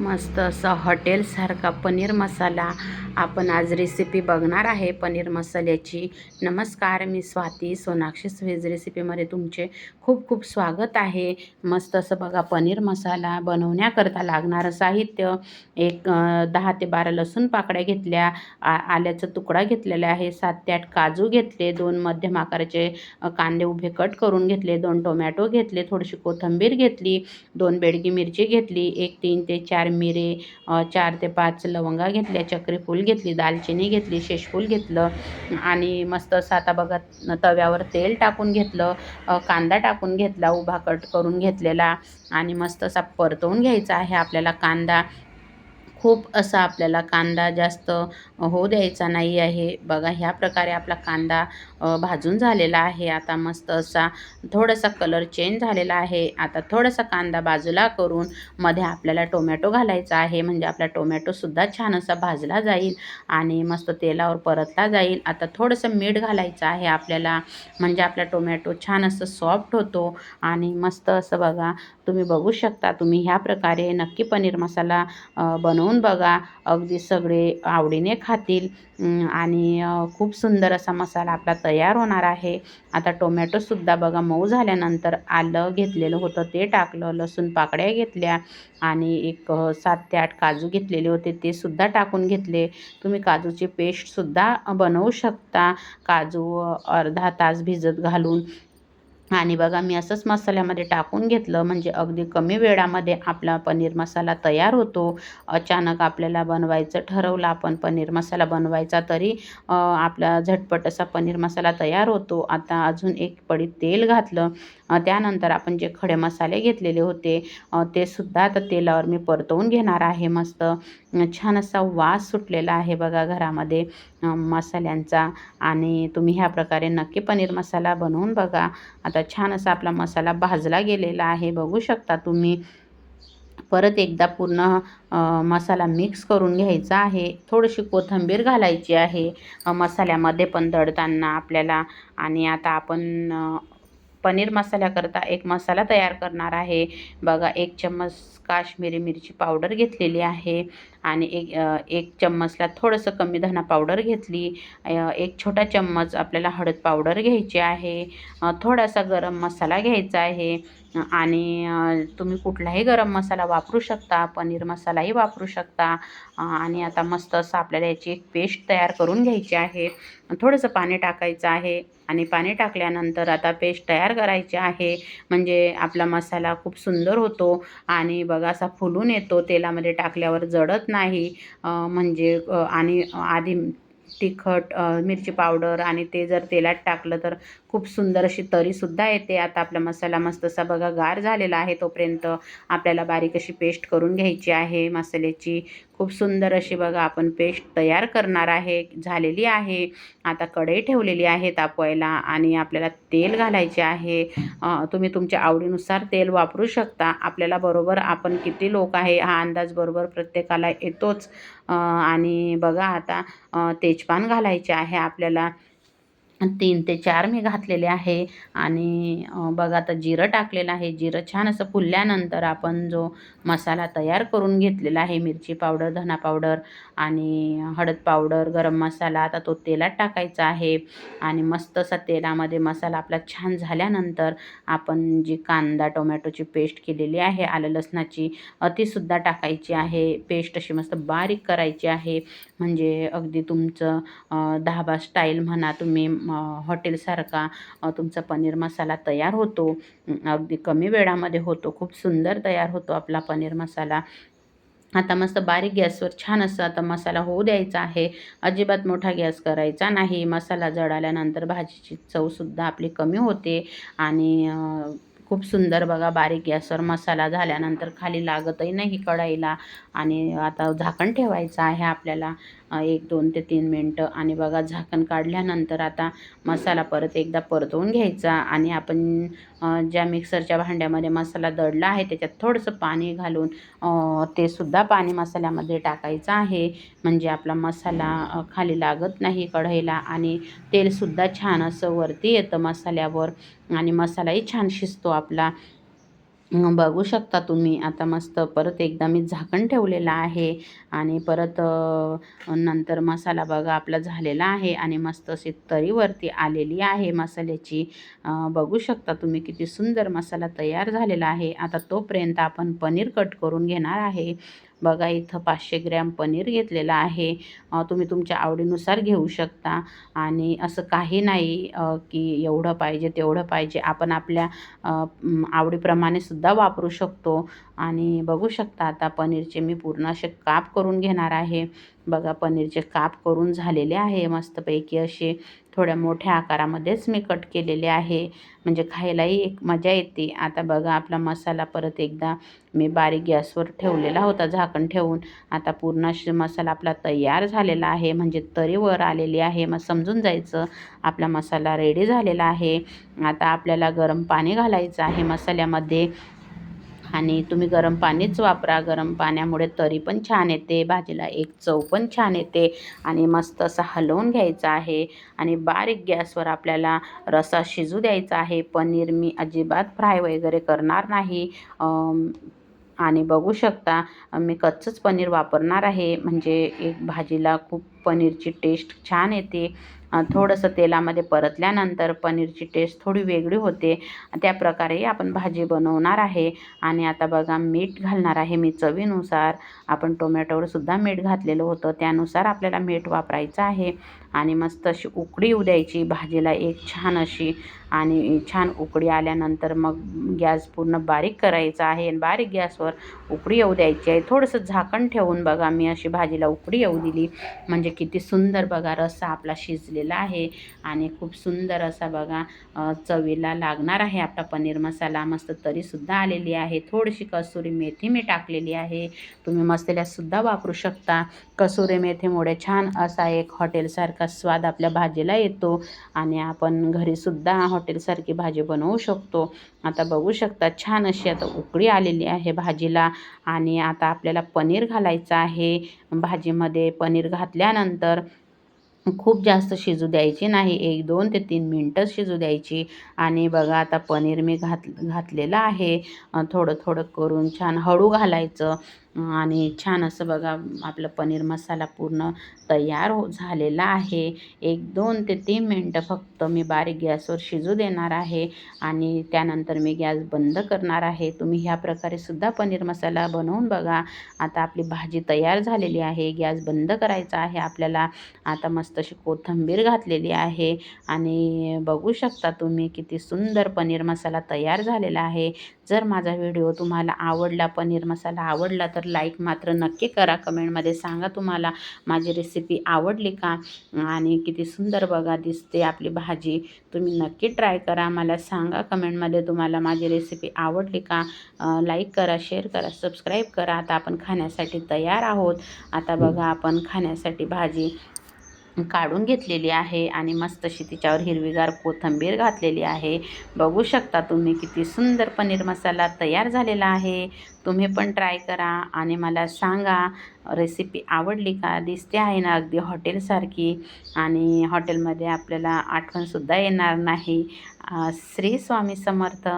मस्त असा हॉटेलसारखा पनीर मसाला आपण आज रेसिपी बघणार आहे. पनीर मसाल्याची. नमस्कार मी स्वाती सोनाक्षी व्हेज रेसिपीमध्ये तुमचे खूप खूप स्वागत आहे. मस्त असं बघा पनीर मसाला बनवण्याकरता लागणारं साहित्य. एक दहा ते बारा लसूण पाकड्या घेतल्या आ आल्याचा तुकडा घेतलेला आहे. सात ते आठ काजू घेतले दोन मध्यम आकाराचे कांदे उभे कट करून घेतले दोन टोमॅटो घेतले थोडीशी कोथिंबीर घेतली दोन बेडगी मिरची घेतली एक तीन ते चार मिरे चार ते पाच लवंगा घेतल्या चक्रीफूल घेतली दालचिनी घेतली शेषफूल घेतलं आणि मस्त असं आता बघा तव्यावर तेल टाकून घेतलं कांदा टाकून घेतला उभा कट करून घेतलेला आणि मस्त असा परतवून घ्यायचा आहे आपल्याला कांदा. खूप असा आपल्याला कांदा जास्त होऊ द्यायचा नाही आहे. बघा ह्या प्रकारे आपला कांदा भाजून झालेला आहे. आता मस्त असा थोडासा कलर चेंज झालेला आहे. आता थोडासा कांदा बाजूला करून मध्ये आपल्याला टोमॅटो घालायचा आहे. म्हणजे आपला टोमॅटोसुद्धा छान असा भाजला जाईल आणि मस्त तेलावर परतला जाईल. आता थोडंसं मीठ घालायचं आहे आपल्याला. म्हणजे आपला टोमॅटो छान असं सॉफ्ट होतो आणि मस्त असं बघा तुम्ही बघू शकता. तुम्ही ह्या प्रकारे नक्की पनीर मसाला बनवून बनवून बघा. अगदी सगळे आवडीने खातील. आणि खूप सुंदर असा मसाला आपला तयार होणार आहे. आता टोमॅटोसुद्धा बघा मऊ झाल्यानंतर आलं घेतलेलं होतं ते टाकलं लसूण पाकड्या घेतल्या आणि एक सात ते आठ काजू घेतलेले होते ते सुद्धा टाकून घेतले. तुम्ही काजूची पेस्टसुद्धा बनवू शकता. काजू अर्धा तास भिजत घालून आणि बघा मी असंच मसाल्यामध्ये टाकून घेतलं. म्हणजे अगदी कमी वेळामध्ये आपला पनीर मसाला तयार होतो. अचानक आपल्याला बनवायचं ठरवलं आपण पनीर मसाला बनवायचा तरी आपला झटपट असा पनीर मसाला तयार होतो. आता अजून एक पडी तेल घातलं. त्यानंतर आपण जे खडे मसाले घेतलेले होते ते सुद्धा आता तेलावर मी परतवून घेणार आहे मस्त. छान असा वास सुटलेला आहे बघा घरामध्ये. मसाल्यांचा आणि तुम्ही ह्या प्रकारे नक्की पनीर मसाला बनवून बघा. आता छान असा आपला मसाला भाजला गेलेला आहे बघू शकता तुम्ही. परत एकदा पूर्ण मसाला मिक्स करून घ्यायचा आहे. थोडीशी कोथिंबीर घालायची आहे. मसाल्यामध्ये पण दळताना आपल्याला आणि आता आपण पनीर मसाल्याकरता एक मसाला तयार करणार आहे. बघा एक चम्मच काश्मीरी मिरची पावडर घेतलेली आहे. आणि एक एक चम्मचला थोडंसं कमी धना पावडर घेतली. एक छोटा चम्मच आपल्याला हळद पावडर घ्यायची आहे. थोडासा गरम मसाला घ्यायचा आहे. आणि तुम्ही कुठलाही गरम मसाला वापरू शकता पनीर मसालाही वापरू शकता. आणि आता मस्त असं आपल्याला याची एक पेस्ट तयार करून घ्यायची आहे. थोडंसं पाणी टाकायचं आहे. आणि पाणी टाकल्यानंतर आता पेस्ट तयार करायची आहे. म्हणजे आपला मसाला खूप सुंदर होतो. आणि बघा असा फुलून येतो. तेलामध्ये टाकल्यावर जडत नाही. म्हणजे आणि आधी तिखट मिरची पावडर आणि ते जर तेलात टाकलं तर खूप सुंदर अशी तरीसुद्धा येते. आता आपला मसाला मस्त असा बघा गार झालेला आहे तोपर्यंत आपल्याला बारीक अशी पेस्ट करून घ्यायची आहे. मसाल्याची खूप सुंदर अशी बघा आपण पेस्ट तयार करणार आहे झालेली आहे. आता कढई ठेवलेली आहे तापवायला आणि आपल्याला तेल घालायचे आहे. तुम्ही तुमच्या आवडीनुसार तेल वापरू शकता. आपल्याला बरोबर आपण किती लोक आहे हा अंदाज बरोबर प्रत्येकाला येतोच. आणि बघा आता तेजपान घालायचे आहे आपल्याला. तीन ते चार मी घातलेले आहे. आणि बघा आता जिरं टाकलेलं आहे. जिरं छान असं फुलल्यानंतर आपण जो मसाला तयार करून घेतलेला आहे मिरची पावडर धना पावडर आणि हळद पावडर गरम मसाला आता तो तेलात टाकायचा आहे. आणि मस्त असा तेलामध्ये मसाला आपला छान झाल्यानंतर आपण जी कांदा टोमॅटोची पेस्ट केलेली आहे आलं लसणाची तीसुद्धा टाकायची आहे. पेस्ट अशी मस्त बारीक करायची आहे. म्हणजे अगदी तुमचं धाबा स्टाईल म्हणा तुम्ही हॉटेलसारखा तुमचा पनीर मसाला तयार होतो. अगदी कमी वेळामध्ये होतो. खूप सुंदर तयार होतो आपला पनीर मसाला. आता मस्त बारीक गॅसवर छान असं आता मसाला होऊ द्यायचा आहे. अजिबात मोठा गॅस करायचा नाही. मसाला जळाल्यानंतर भाजीची चवसुद्धा आपली कमी होते. आणि खूप सुंदर बघा बारीक गॅसवर मसाला झाल्यानंतर खाली लागतही नाही कढाईला. आणि आता झाकण ठेवायचं आहे आपल्याला. एक दोन ते तीन मिनटं आणि बघा झाकण काढल्यानंतर आता मसाला परत एकदा परतवून घ्यायचा आणि आपण ज्या मिक्सरच्या भांड्यामध्ये मसाला दडला आहे त्याच्यात थोडंसं पाणी घालून ते सुद्धा पाणी मसाल्यामध्ये टाकायचं आहे. म्हणजे आपला मसाला खाली लागत नाही कढईला आणि तेलसुद्धा छान असं वरती येतं मसाल्यावर आणि मसालाही छान शिजतो आपला. बघू शकता तुम्ही. आता मस्त परत एकदा मी झाकण ठेवलेलं आहे आणि परत नंतर मसाला बघा आपला झालेला आहे आणि मस्त अशी तरीवरती आलेली आहे मसाल्याची. बघू शकता तुम्ही किती सुंदर मसाला तयार झालेला आहे. आता तोपर्यंत आपण पनीर कट करून घेणार आहे. बघा इथं पाचशे ग्रॅम पनीर घेतलेलं आहे. तुम्ही तुमच्या आवडीनुसार घेऊ शकता. आणि असं काही नाही की एवढं पाहिजे तेवढं पाहिजे. आपण आपल्या आवडीप्रमाणे सुद्धा वापरू शकतो. आणि बघू शकता आता पनीरचे मी पूर्ण असे काप करून घेणार आहे. बघा पनीरचे काप करून झालेले आहे. मस्तपैकी असे थोड्या मोठ्या आकारामध्येच मी कट केलेले आहे. म्हणजे खायलाही एक मजा येते. आता बघा आपला मसाला परत एकदा मी बारीक गॅसवर ठेवलेला होता झाकण ठेवून. आता पूर्ण मसाला आपला तयार झालेला आहे. म्हणजे तरीवर आलेली आहे. मग समजून जायचं आपला मसाला रेडी झालेला आहे. आता आपल्याला गरम पाणी घालायचं आहे. मसाल्यामध्ये आणि तुम्ही गरम पाणीच वापरा. गरम पाण्यामुळे तरी पण छान येते. भाजीला एक चव पण छान येते आणि मस्त असं हलवून घ्यायचं आहे आणि बारीक गॅसवर आपल्याला रसा शिजू द्यायचा आहे. पनीर मी अजिबात फ्राय वगैरे करणार नाही. आणि बघू शकता मी कच्चंच पनीर वापरणार आहे. म्हणजे एक भाजीला खूप पनीरची टेस्ट छान येते. थोडंसं तेलामध्ये परतल्यानंतर पनीरची टेस्ट थोडी वेगळी होते. त्या प्रकारे आपण भाजी बनवणार आहे. आणि आता बघा मीठ घालणार आहे मी चवीनुसार. आपण टोमॅटोवर सुद्धा मीठ घातलेलं होतं. त्यानुसार आपल्याला मीठ वापरायचं आहे. आणि मस्त अशी उकडी येऊ द्यायची. भाजीला एक छान अशी आणि छान उकळी आल्यानंतर मग गॅस पूर्ण बारीक करायचा आहे. आणि बारीक गॅसवर उकळी येऊ द्यायची आहे. थोडंसं झाकण ठेवून बघा मी अशी भाजीला उकळी येऊ दिली. म्हणजे किती सुंदर बघा रस्सा आपला शिजलेला आहे. आणि खूप सुंदर असा बघा चवीला लागणार आहे आपला पनीर मसाला. मस्त तरीसुद्धा आलेली आहे. थोडीशी कसुरी मेथी मी टाकलेली आहे. तुम्ही मसाल्यासुद्धा वापरू शकता. कसुरी मेथीमुळे छान असा एक हॉटेलसारखा स्वाद आपल्या भाजीला येतो. आणि आपण घरीसुद्धा हॉटेलसारखी भाजी बनवू शकतो. आता बघू शकता छान अशी आता उकळी आलेली आहे भाजीला आणि आता आपल्याला पनीर घालायचं आहे. भाजीमध्ये पनीर घातल्यानंतर खूप जास्त शिजू द्यायची नाही. एक दोन ते तीन मिनटं शिजू द्यायची. आणि बघा आता पनीर मी घात घातलेलं आहे. थोडं थोडं करून छान हळू घालायचं. आणि छान असं बघा आपलं पनीर मसाला पूर्ण तयार हो झालेला आहे. एक दोन ते तीन मिनटं फक्त मी बारीक गॅसवर शिजू देणार आहे आणि त्यानंतर मी गॅस बंद करणार आहे. तुम्ही ह्या प्रकारे सुद्धा पनीर मसाला बनवून बघा. आता आपली भाजी तयार झालेली आहे. गॅस बंद करायचा आहे. आपल्याला आता मस्त अशी कोथिंबीर घातलेली आहे आणि बघू शकता तुम्ही किती सुंदर पनीर मसाला तयार झालेला आहे. जर माझा व्हिडिओ तुम्हाला आवडला पनीर मसाला आवडला तर तर लाईक मात्र नक्की करा. कमेंटमध्ये सांगा तुम्हाला माझी रेसिपी आवडली का? आणि किती सुंदर बघा दिसते आपली भाजी. तुम्ही नक्की ट्राय करा. मला सांगा कमेंटमध्ये तुम्हाला माझी रेसिपी आवडली का? लाईक करा शेअर करा सबस्क्राईब करा. आता आपण खाण्यासाठी तयार आहोत. आता बघा आपण खाण्यासाठी भाजी काढून घेतलेली आहे आणि मस्त अशी तिच्यावर हिरवीगार कोथिंबीर घातलेली आहे. बघू शकता तुम्ही किती सुंदर पनीर मसाला तयार झालेला आहे. तुम्ही पण ट्राय करा आणि मला सांगा रेसिपी आवडली का? दिसते आहे ना अगदी हॉटेलसारखी आणि हॉटेलमध्ये आपल्याला आठवणसुद्धा येणार नाही. श्री स्वामी समर्थ.